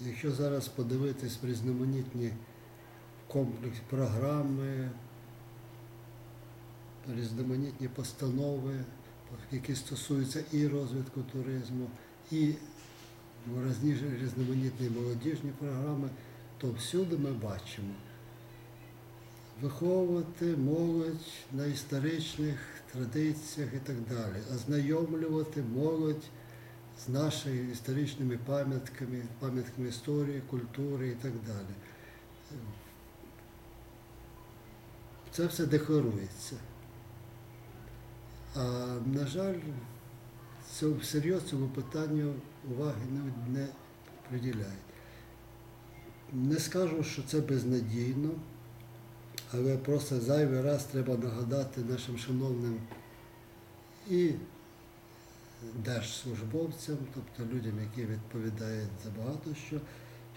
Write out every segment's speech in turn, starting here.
Якщо зараз подивитись різноманітні комплекс програми, різноманітні постанови, які стосуються і розвитку туризму, і різноманітні молодіжні програми, то всюди ми бачимо виховувати молодь на історичних традиціях і так далі, ознайомлювати молодь з нашими історичними пам'ятками, пам'ятками історії, культури і так далі. Це все декларується. А на жаль, цьому всерйоз цьому питанню уваги не приділяють. Не скажу, що це безнадійно, але просто зайвий раз треба нагадати нашим шановним і держслужбовцям, тобто людям, які відповідають за багато що,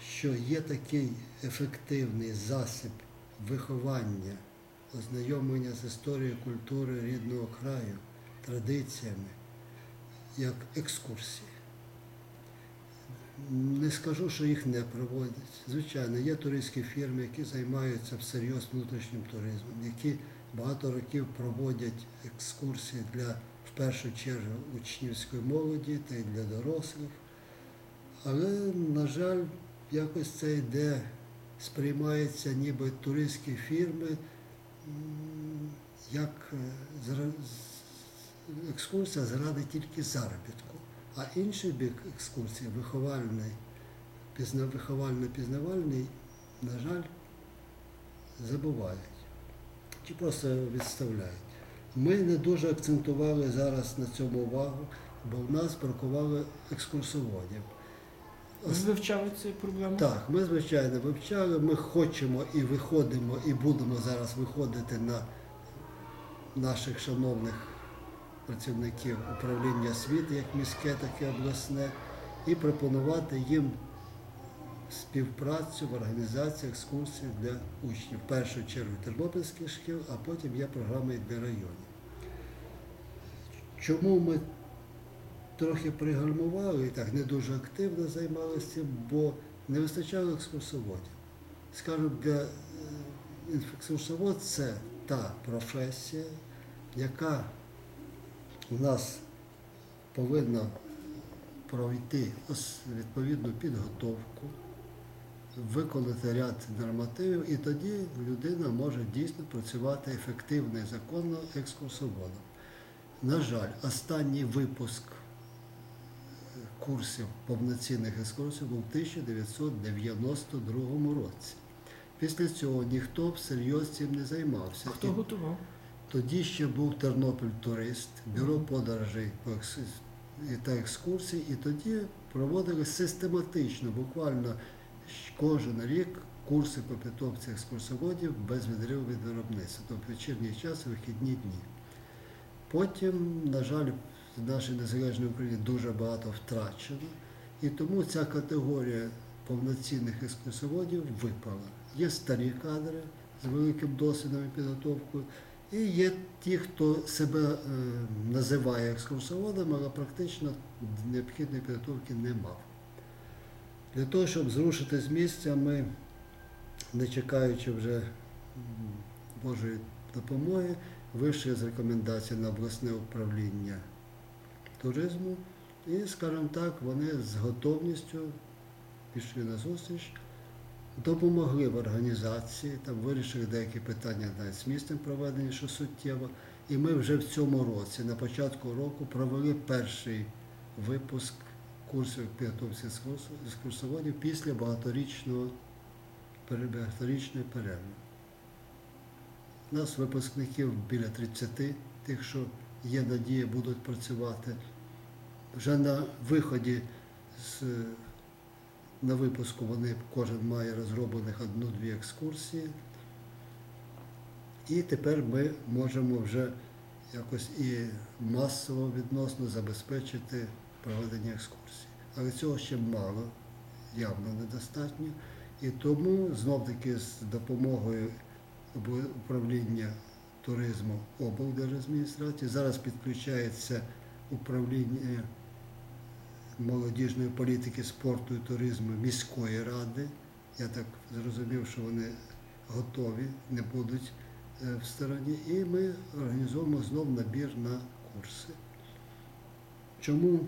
що є такий ефективний засіб виховання, ознайомлення з історією культури рідного краю, традиціями, як екскурсії. Не скажу, що їх не проводять. Звичайно, є туристські фірми, які займаються всерйоз внутрішнім туризмом, які багато років проводять екскурсії для, першу чергу, учнівської молоді та й для дорослих. Але, на жаль, якось це йде, сприймається ніби туристські фірми як е, екскурсія заради тільки заробітку. А інший бік екскурсії, виховальний, виховально-пізнавальний, на жаль, забувають чи просто відставляють. Ми не дуже акцентували зараз на цьому увагу, бо в нас бракувало екскурсоводів. Ви вивчали цю проблему? Так, ми звичайно вивчали, ми хочемо і виходимо, і будемо зараз виходити на наших шановних працівників управління освіти, як міське, так і обласне, і пропонувати їм співпрацю в організації екскурсій для учнів. В першу чергу тернопільських шкіл, а потім є програми і для районів. Чому ми трохи пригальмували і так не дуже активно займалися бо не вистачало екскурсоводів. Скажімо, для е, екскурсовод це та професія, яка у нас повинна пройти відповідну підготовку, виконати ряд нормативів, і тоді людина може дійсно працювати ефективно і законно екскурсоводом. На жаль, останній випуск курсів повноцінних екскурсій був у 1992 році. Після цього ніхто всерйоз цим не займався. Хто готував? тоді ще був Тернопіль турист, бюро подорожей та екскурсій, і тоді проводили систематично, буквально кожен рік курси по підготовці екскурсоводів без відриву від виробництва, тобто вечірній час вихідні дні. Потім, на жаль, в нашій незалежній Україні дуже багато втрачено, і тому ця категорія повноцінних екскурсоводів випала. Є старі кадри з великим досвідом і підготовкою, і є ті, хто себе е, називає екскурсоводом, але практично необхідної підготовки не мав. Для того, щоб зрушити з місця, ми, не чекаючи вже Божої допомоги, вийшли з рекомендацій на обласне управління туризму, і, скажімо так, вони з готовністю пішли на зустріч, допомогли в організації, там вирішили деякі питання навіть з місцем проведення, що суттєво. І ми вже в цьому році, на початку року, провели перший випуск курсів підготовці екскурс- екскурсоводів після багаторічного перерви. Нас випускників біля 30, тих, що є надія, будуть працювати. Вже на виході з, на випуску вони кожен має розроблених одну-дві екскурсії. І тепер ми можемо вже якось і масово відносно забезпечити проведення екскурсій. Але цього ще мало, явно недостатньо. І тому знов-таки з допомогою управління туризму облдержадміністрації зараз підключається управління молодіжної політики, спорту і туризму міської ради. Я так зрозумів, що вони готові, не будуть е, в стороні. І ми організуємо знов набір на курси. Чому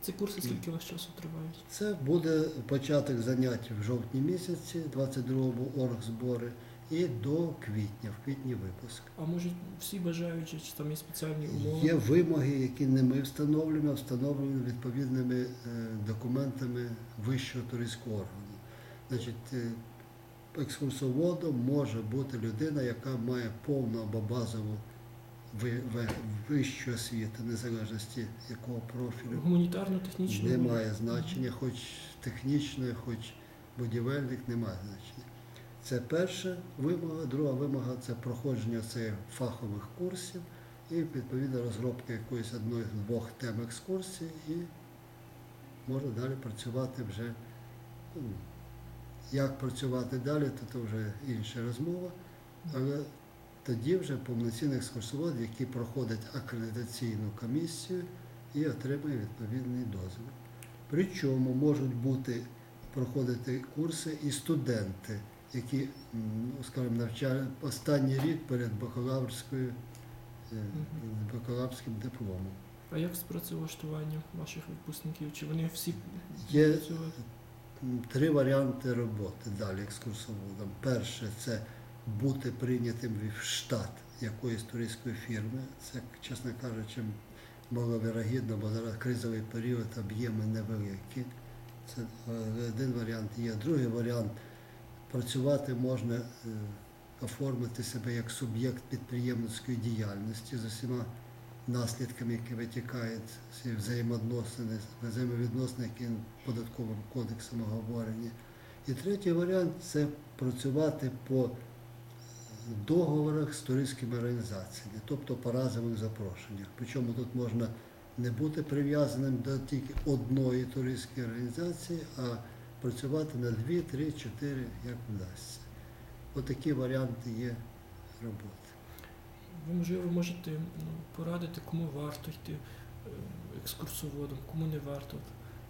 Ці курси скільки у вас часу тривають? це буде початок занять в жовтні місяці, 22-му оргзбори, і до квітня, в квітні випуск. А може всі бажаючі, чи там є спеціальні умови? Є вимоги, які не ми встановлюємо, а встановлені відповідними е, документами вищого туристського органу. Значить, е, екскурсоводом може бути людина, яка має повну або базову ви- ви- вищу освіту, незалежності якого профілю. Гуманітарно, технічно? Немає значення, хоч технічної, хоч будівельник, немає значення. Це перша вимога. Друга вимога це проходження цих фахових курсів і відповідно розробка якоїсь одної з двох тем екскурсії, і можна далі працювати вже. ну, Як працювати далі, то це вже інша розмова. Але тоді вже повноцінний екскурсовод, який проходить акредитаційну комісію і отримує відповідний дозвіл. Причому можуть бути проходити курси і студенти, які, ну, скажімо, навчають останній рік перед бакалаврською, е, бакалаврським дипломом. А як з працевлаштуванням ваших випускників? Чи вони всі Є три варіанти роботи далі екскурсоводом. Перше це бути прийнятим в штат якоїсь туристської фірми. Це, чесно кажучи, маловірогідно, бо зараз кризовий період, об'єми невеликі. Це е, один варіант є. Другий варіант працювати можна, е, оформити себе як суб'єкт підприємницької діяльності з усіма наслідками, які витікають з цієї взаємодносини, взаємовідносини, які податковим кодексом оговорені. І третій варіант це працювати по договорах з туристськими організаціями, тобто по разових запрошеннях. Причому тут можна не бути прив'язаним до тільки одної туристської організації, а працювати на дві, три, чотири, як вдасться. Отакі варіанти є роботи. Ви, можливо, можете ну, порадити, кому варто йти е, екскурсоводом, кому не варто.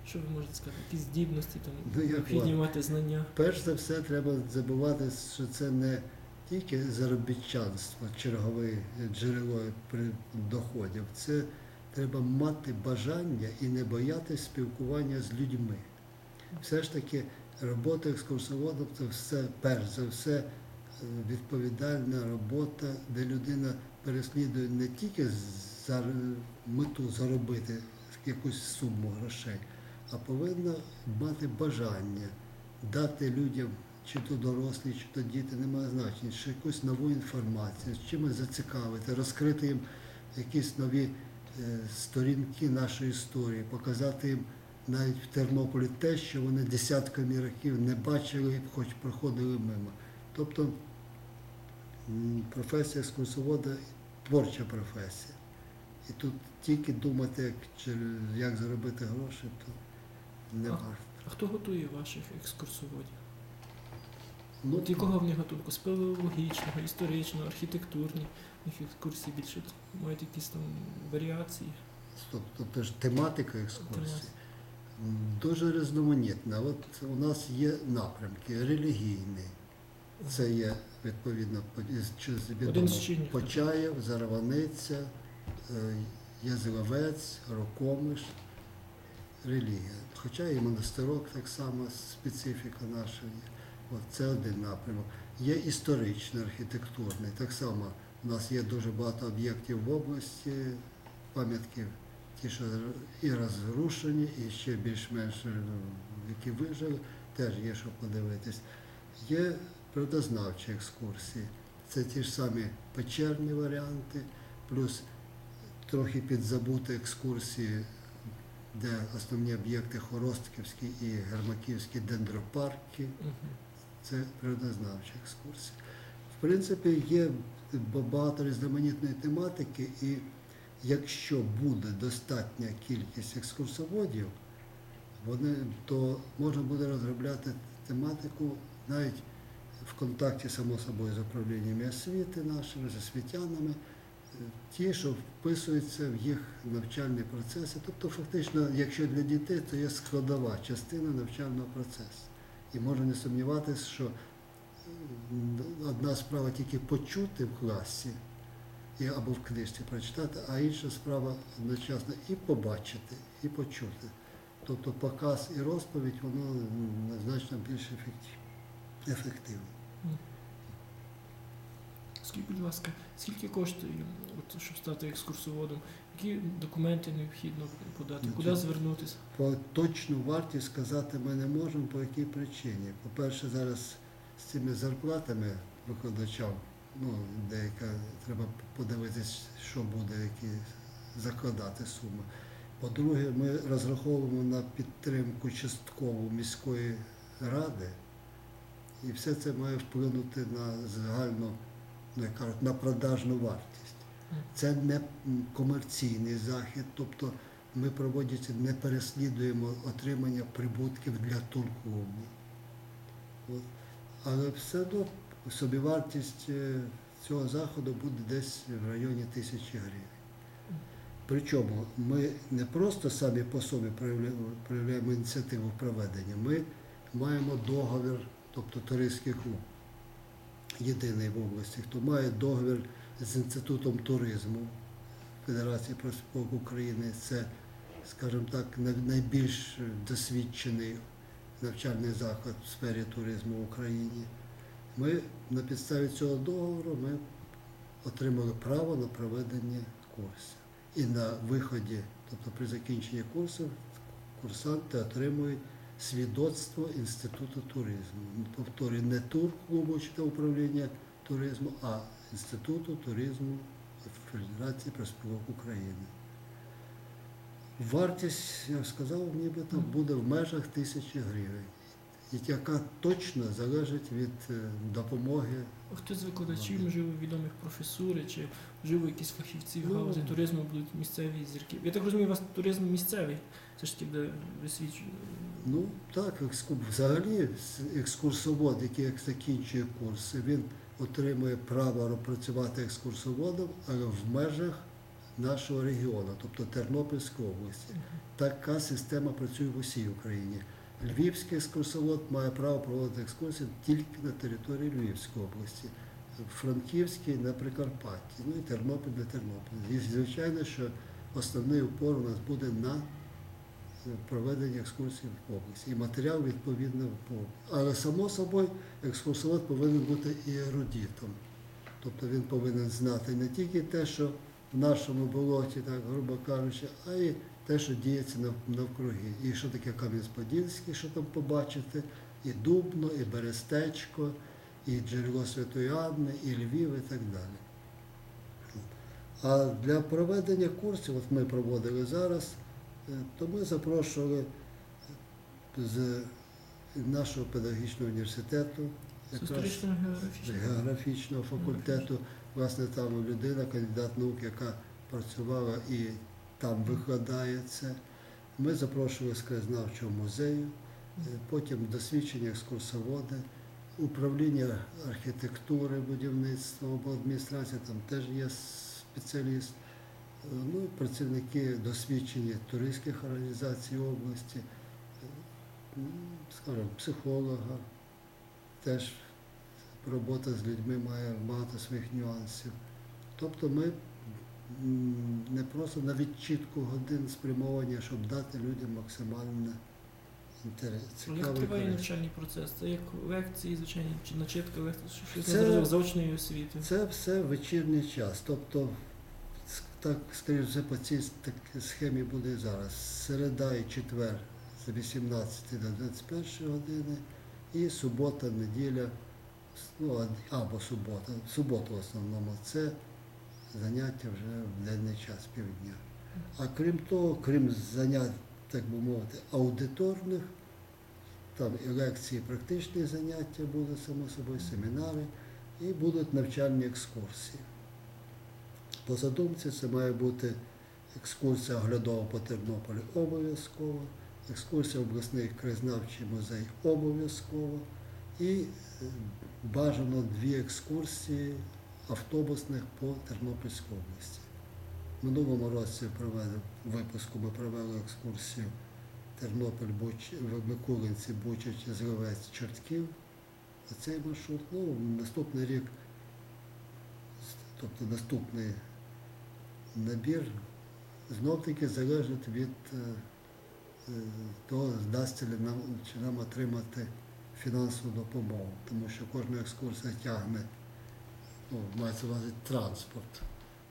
Що ви можете сказати? Які здібності там Ну, як необхідні мати знання? Перш за все, треба забувати, що це не тільки заробітчанство, чергове джерело доходів. Це треба мати бажання і не боятися спілкування з людьми. Все ж таки, робота екскурсоводом це все, перш за все, е, відповідальна робота, де людина переслідує не тільки за мету заробити якусь суму грошей, а повинна мати бажання дати людям, чи то дорослі, чи то діти, немає значення, чи якусь нову інформацію, з чимось зацікавити, розкрити їм якісь нові е, сторінки нашої історії, показати їм навіть в Тернополі те, що вони десятками років не бачили, хоч проходили мимо. Тобто професія екскурсовода творча професія. І тут тільки думати, як, як заробити гроші, то не варто. А хто готує ваших екскурсоводів? Ну, От якого в них готунку? Спелеологічного, історичного, архітектурні їх екскурсії більше мають якісь там варіації. Тобто, тобто ж тематика екскурсії дуже різноманітна. От у нас є напрямки релігійний. Це є відповідно відомо. Почаєв, Зараваниця, е, Язиловець, Рокомиш, релігія. Хоча і монастирок так само специфіка наша є. От це один напрямок. Є історичний, архітектурний. Так само у нас є дуже багато об'єктів в області, пам'ятки, ті, що і розрушені, і ще більш-менш е, які вижили, теж є що подивитись. Є природознавчі екскурсії. Це ті ж самі печерні варіанти, плюс трохи підзабути екскурсії, де основні об'єкти Хоростківські і Гермаківські дендропарки. Це природознавча екскурсія. В принципі, є багато різноманітної тематики, і якщо буде достатня кількість екскурсоводів, вони, то можна буде розробляти тематику навіть в контакті, само собою, з управліннями освіти нашими, з освітянами, ті, що вписуються в їх навчальні процеси. Тобто, фактично, якщо для дітей, то є складова частина навчального процесу. І можна не сумніватися, що одна справа тільки почути в класі і, або в книжці прочитати, а інша справа одночасно і побачити, і почути. Тобто показ і розповідь, воно значно більш ефектив- ефективне. Скажіть, будь ласка, скільки коштує, от, щоб стати екскурсоводом? Які документи необхідно подати? Куди звернутися? По точну вартість сказати ми не можемо, по якій причині. По-перше, зараз з цими зарплатами викладачам, ну, деяка треба подивитись, що буде, які закладати суми. По-друге, ми розраховуємо на підтримку часткову міської ради, і все це має вплинути на загальну, ну, як кажуть, на продажну вартість. Це не комерційний захід, тобто ми проводячи, не переслідуємо отримання прибутків для турклубу. Але все одно собівартість е, цього заходу буде десь в районі тисячі гривень. Причому ми не просто самі по собі проявляємо, ініціативу проведення, ми маємо договір, тобто туристський клуб, єдиний в області, хто має договір з Інститутом туризму Федерації профспілок України. Це, скажімо так, найбільш досвідчений навчальний заклад в сфері туризму в Україні. Ми на підставі цього договору ми отримали право на проведення курсів. І на виході, тобто при закінченні курсів, курсанти отримують свідоцтво Інституту туризму. Повторюю, не турклубу чи управління туризму, а Інституту туризму Федерації профспілок України. Вартість, я сказав, нібито буде в межах тисячі гривень, яка точно залежить від е, допомоги. Хтось з викладачів, можливо, відомих професури, чи можливо якісь фахівці в Ну. галузі туризму будуть місцеві зірки. Я так розумію, у вас туризм місцевий, це ж таки буде висвічено. Ну так, взагалі екскурсовод, який закінчує курс, він отримує право працювати екскурсоводом, але в межах нашого регіону, тобто Тернопільської області. Така система працює в усій Україні. Львівський екскурсовод має право проводити екскурсії тільки на території Львівської області, Франківський на Прикарпатті, ну і Тернопіль на Тернопіль. І звичайно, що основний упор у нас буде на е, проведення екскурсій в області. І матеріал відповідно по. Але само собою екскурсовод повинен бути і ерудитом. Тобто він повинен знати не тільки те, що в нашому болоті, так грубо кажучи, а й те, що діється навкруги. І що таке Кам'янець-Подільський, що там побачити, і Дубно, і Берестечко, і джерело Святої Анни, і Львів, і так далі. А для проведення курсів, от ми проводили зараз, е, то ми запрошували з нашого педагогічного університету, якраз географічного. географічного факультету. Власне, там людина, кандидат наук, яка працювала і там викладає це. Ми запрошували з краєзнавчого музею, е, потім досвідчені екскурсоводи, управління архітектури, будівництва або адміністрація, там теж є спеціаліст. Е, Ну, працівники досвідчені туристських організацій області, е, скажімо, психолога, теж робота з людьми має багато своїх нюансів. Тобто ми не просто на відчітку годин спрямовані, щоб дати людям максимальне інтерес. Як цікавий триває навчальний процес? Це як лекції, звичайні, чи начитка лекцій, що- щось Це- заочної освіти. Це все вечірній час. Тобто, так, скоріш за по цій схемі буде і зараз. Середа і четвер з 18 до 21 години, і субота, неділя, ну, або субота, субота в основному, це заняття вже в денний час півдня. А крім того, крім занять, так би мовити, аудиторних, там і лекції, практичні заняття будуть, само собою, семінари і будуть навчальні екскурсії. По задумці це має бути екскурсія оглядова по Тернополі обов'язково, екскурсія в обласний краєзнавчий музей обов'язково і е, бажано дві екскурсії автобусних по Тернопільській області. Минулому році провели випуску, ми провели екскурсію Тернопіль, Буч, Микулинці, Бучач, Зривець, Чортків. А цей маршрут, ну, наступний рік, тобто наступний набір знов таки залежить від е, е, того, вдасться ли нам, чи нам отримати фінансову допомогу, тому що кожна екскурсія тягне, ну, мається увазі транспорт,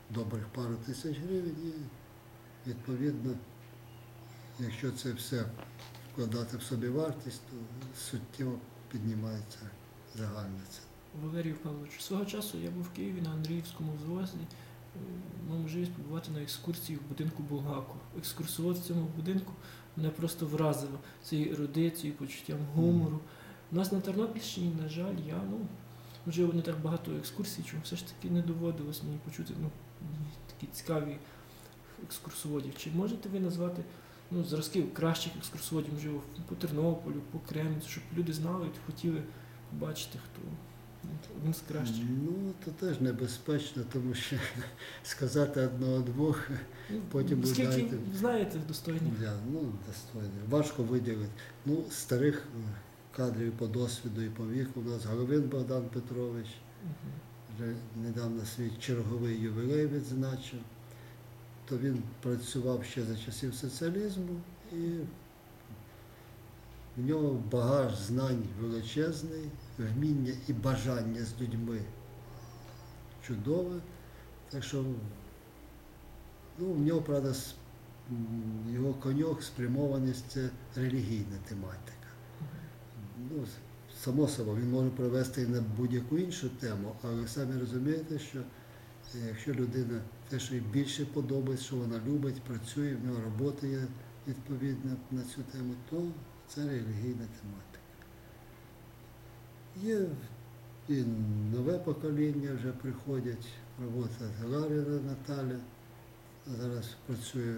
добрих пару тисяч гривень і відповідно, якщо це все вкладати в собі вартість, то суттєво піднімається загальна ціна. Валерій Павлович, свого часу я був в Києві на Андріївському взвозі. е, Мав можливість побувати на екскурсії в будинку Булгаку. Екскурсовод в цьому будинку мене просто вразило цією ерудицією, почуттям гумору. У нас на Тернопільщині, на жаль, я ну можливо не так багато екскурсій, чому все ж таки не доводилось мені почути ну, такі цікаві екскурсоводів. Чи можете ви назвати ну, зразків кращих екскурсоводів, можливо, по Тернополю, по Кремницю, щоб люди знали і хотіли побачити, хто один з кращих. Ну, то теж небезпечно, тому що сказати одного-двох Ну, Потім ви знаєте- знаєте достойних? я, ну, достойно. Важко виділити. Ну, старих е, кадрів по досвіду і по віку у нас Головин Богдан Петрович, вже недавно свій черговий ювілей відзначив. То він працював ще за часів соціалізму і в нього багаж знань величезний, вміння і бажання з людьми чудове. Так що ну, в нього, правда, його коньок спрямованість це релігійна тематика. Ну, само собою, він може провести і на будь-яку іншу тему, але самі розумієте, що е, якщо людина те, що їй більше подобається, що вона любить, працює, в нього робота є відповідна на цю тему, то це релігійна тематика. Є і нове покоління вже приходять, робота Галаріна Наталя. Зараз працює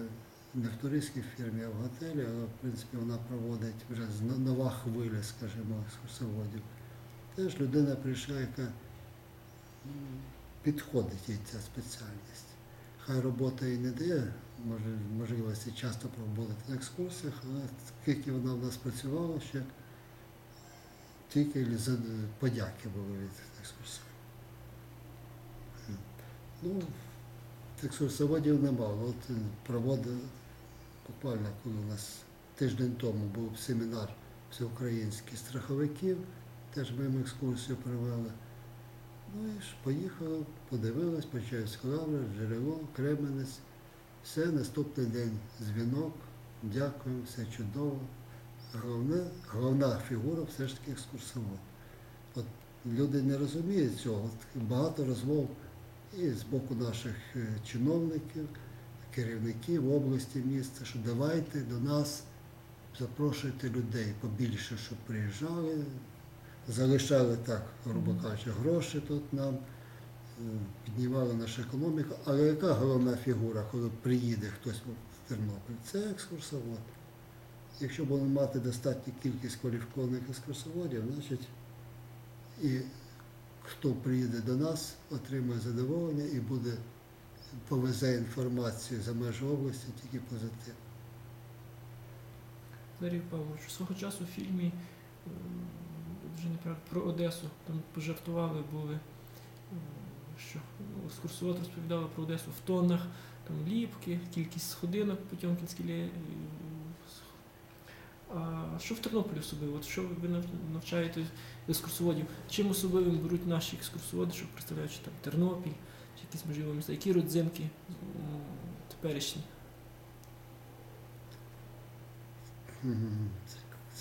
не в туристській фірмі, а в готелі, але в принципі вона проводить вже нова хвиля, скажімо, екскурсоводів. Теж людина прийшла, яка підходить їй ця спеціальність. Хай робота і не дає може- можливості часто проводити на екскурсіях, але скільки вона в нас працювала, ще тільки за подяки були від екскурсоводів. Ну, екскурсоводів немало. От проводив буквально, коли у нас тиждень тому був семінар всеукраїнський страховиків, теж ми їм екскурсію провели. Ну і ж поїхали, подивились, Почаївська лавра, джерело, Кременець. Все, наступний день дзвінок, дякую, все чудово. Головне, головна фігура все ж таки екскурсовод. От люди не розуміють цього. Багато розмов і з боку наших е, чиновників, керівників області, міста, що давайте до нас запрошуйте людей побільше, щоб приїжджали, залишали так, грубо кажучи, гроші тут нам, е, піднімали нашу економіку. Але яка головна фігура, коли приїде хтось в Тернопіль? Це екскурсовод. Якщо будемо мати достатню кількість кваліфікованих екскурсоводів, значить і хто приїде до нас, отримає задоволення і буде повезе інформацію за межі області тільки позитив. Валерій Павлович, свого часу в фільмі е, вже неправда про Одесу там пожартували були, е, що екскурсовод розповідали про Одесу в тоннах, там ліпки, кількість сходинок Потьомкінській е, А що в Тернополі особливо? От що ви нав- навчаєте екскурсоводів? Чим особливим беруть наші екскурсоводи, що представляючи там Тернопіль, якісь можливо міста? Які родзинки теперішні?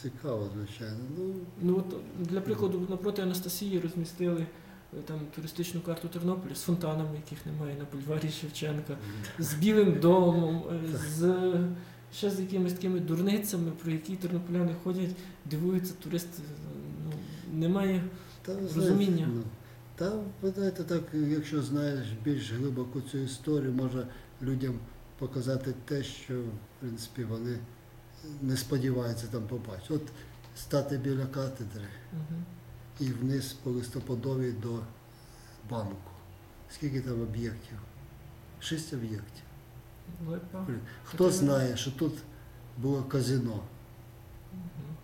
Цікаво, звичайно. Ну, Ну от для прикладу, напроти Анастасії розмістили е, там туристичну карту Тернополя з фонтанами, яких немає на бульварі Шевченка, з білим домом, е, з ще з якимись такими дурницями, про які тернополяни ходять, дивуються туристи. Ну, немає. та, Розуміння. Знаєте, ну, та, ви знаєте, так, якщо знаєш більш глибоко цю історію, може людям показати те, що в принципі вони не сподіваються там побачити. От стати біля катедри Мгм. і вниз по листопадовій до банку. Скільки там об'єктів? Шість об'єктів. Хто знає, що тут було казино? Мгм.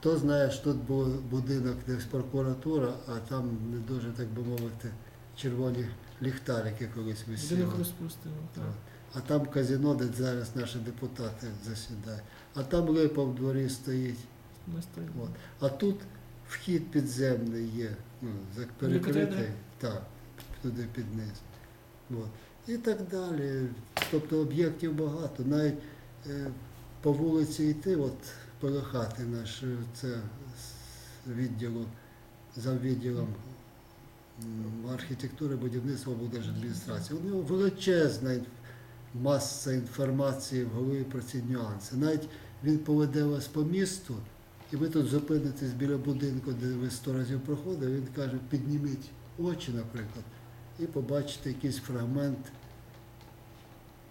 Хто знає, що тут був будинок десь прокуратура, а там не дуже, так би мовити, червоні ліхтарики колись висіли. Розпустимо, так. А там казино, де зараз наші депутати засідають. А там липа в дворі стоїть. От. А тут вхід підземний є, ну, перекритий, так, туди під низ. От. І так далі. Тобто об'єктів багато. Навіть е, по вулиці йти, от Полохати наш е, це відділу, за відділом архітектури, будівництва облдержадміністрації. У нього величезна маса інформації в голові про ці нюанси. Навіть він поведе вас по місту, і ви тут зупинитесь біля будинку, де ви сто разів проходили, він каже, підніміть очі, наприклад, і побачите якийсь фрагмент,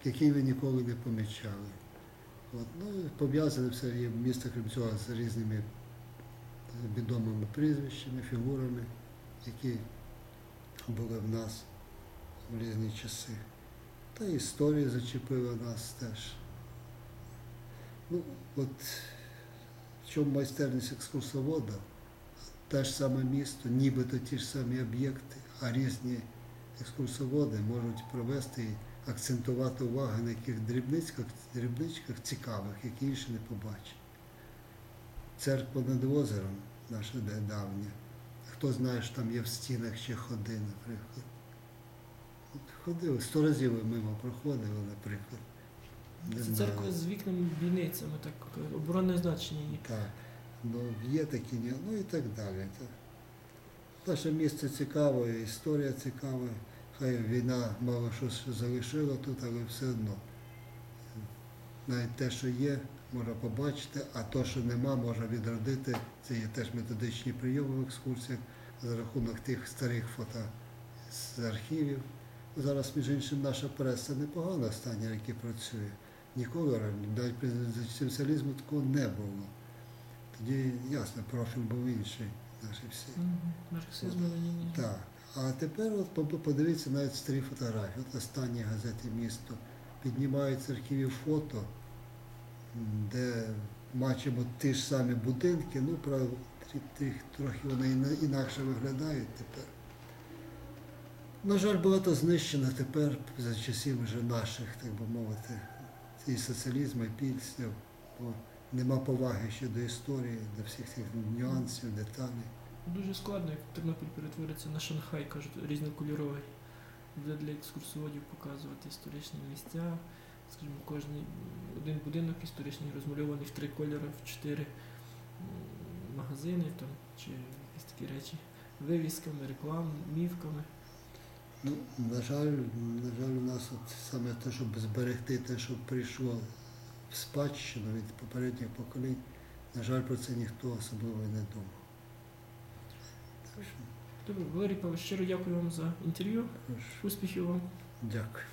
який ви ніколи не помічали. От, ну, пов'язане все є місто, крім цього, з різними відомими прізвищами, фігурами, які були в нас в різні часи. Та історія зачепила нас теж. Ну, от в чому майстерність екскурсовода? Те ж саме місто, нібито ті ж самі об'єкти, а різні екскурсоводи можуть провести акцентувати увагу на яких дрібничках, дрібничках цікавих, які інші не побачать. Церква над озером, наша давня. Хто знає, що там є в стінах ще ходи, наприклад. От ходили, сто разів ми мимо проходили, наприклад. Не Це церква з вікнами бійницями, так оборонне значення її. Так, ну є такі, ні- ну і так далі. Наше місце цікаве, історія цікава. Хай війна мало що залишила тут, але все одно. Навіть те, що є, можна побачити, а то, що нема, можна відродити. Це є теж методичні прийоми в екскурсіях за рахунок тих старих фото з архівів. Зараз, між іншим, наша преса непогано останні роки працює. Ніколи раніше, навіть при соціалізму такого не було. Тоді, ясно, профіль був інший, наші всі. Марксизм, ленінізм. Так. А тепер от подивіться навіть старі фотографії. От останні газети місто піднімають з фото, де бачимо ті ж самі будинки, ну, правда, трохи вони інакше виглядають тепер. На жаль, багато знищено тепер за часів вже наших, так би мовити, і соціалізму, і пільців. Бо нема поваги ще до історії, до всіх цих нюансів, деталей. Дуже складно, як Тернопіль перетвориться на Шанхай, кажуть, різнокольоровий. Буде для екскурсоводів показувати історичні місця. Скажімо, кожен один будинок історичний розмальований в три кольори, в чотири магазини там, чи якісь такі речі. Вивісками, рекламами, мівками. Ну, на жаль, на жаль, у нас от саме те, щоб зберегти те, що прийшло в спадщину від попередніх поколінь, на жаль, про це ніхто особливо не думав. Добре, Валерій Павлович, щиро дякую вам за інтерв'ю. Успіхів вам. Дякую.